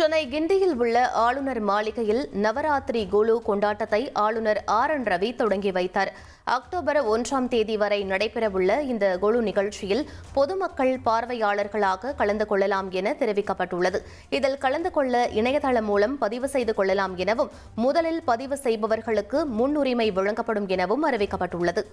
சென்னை கிண்டியில் உள்ள ஆளுநர் மாளிகையில் நவராத்திரி குலு கொண்டாட்டத்தை ஆளுநர் ஆர் என் ரவி தொடங்கி வைத்தார். அக்டோபர் ஒன்றாம் தேதி வரை நடைபெறவுள்ள இந்த குழு நிகழ்ச்சியில் பொதுமக்கள் பார்வையாளர்களாக கலந்து கொள்ளலாம் என தெரிவிக்கப்பட்டுள்ளது. இதில் கலந்து கொள்ள இணையதளம் மூலம் பதிவு செய்து கொள்ளலாம் எனவும் முதலில் பதிவு செய்பவர்களுக்கு முன்னுரிமை வழங்கப்படும் எனவும் அறிவிக்கப்பட்டுள்ளது.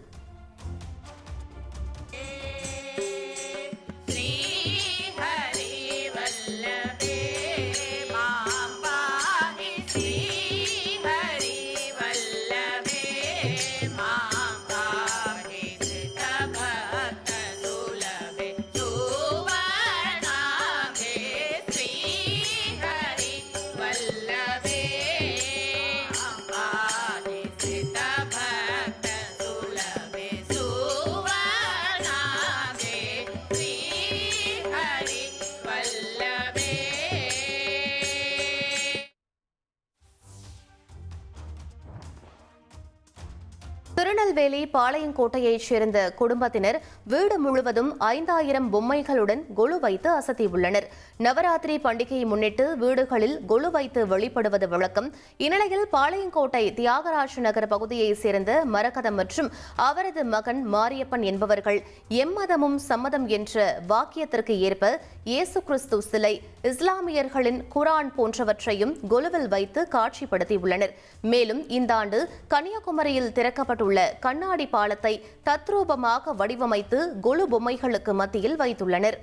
திருநெல்வேலி பாளையங்கோட்டையைச் சேர்ந்த குடும்பத்தினர் வீடு முழுவதும் ஐந்தாயிரம் பொம்மைகளுடன் கொலு வைத்து அசத்தியுள்ளனர். நவராத்திரி பண்டிகையை முன்னிட்டு வீடுகளில் கொலு வைத்து வெளிப்படுவது வழக்கம். இந்நிலையில் பாளையங்கோட்டை தியாகராஜ நகர் பகுதியைச் சேர்ந்த மரகதம் மற்றும் அவரது மகன் மாரியப்பன் என்பவர்கள் எம்மதமும் சம்மதம் என்ற வாக்கியத்திற்கு ஏற்ப இயேசு கிறிஸ்து சிலை இஸ்லாமியர்களின் குரான் போன்றவற்றையும் கொலுவில் வைத்து காட்சிப்படுத்தியுள்ளனர். மேலும் இந்த ஆண்டு கன்னியாகுமரியில் திறக்கப்பட்டுள்ள உள்ள கண்ணாடி பாலத்தை தத்ரூபமாக வடிவமைத்து கொலு பொம்மைகளுக்கு மத்தியில் வைத்துள்ளனர்.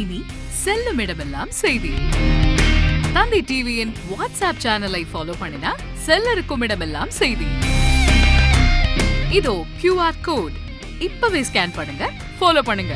இனி செல்லும் இடமெல்லாம் செய்தி. தந்தை டிவியின் வாட்ஸ்அப் சேனலை ஃபாலோ பண்ணினா செல்ல இருக்கும் இடமெல்லாம் செய்தி. இதோ கியூஆர் கோட் இப்பவே ஸ்கேன் பண்ணுங்க ஃபாலோ பண்ணுங்க.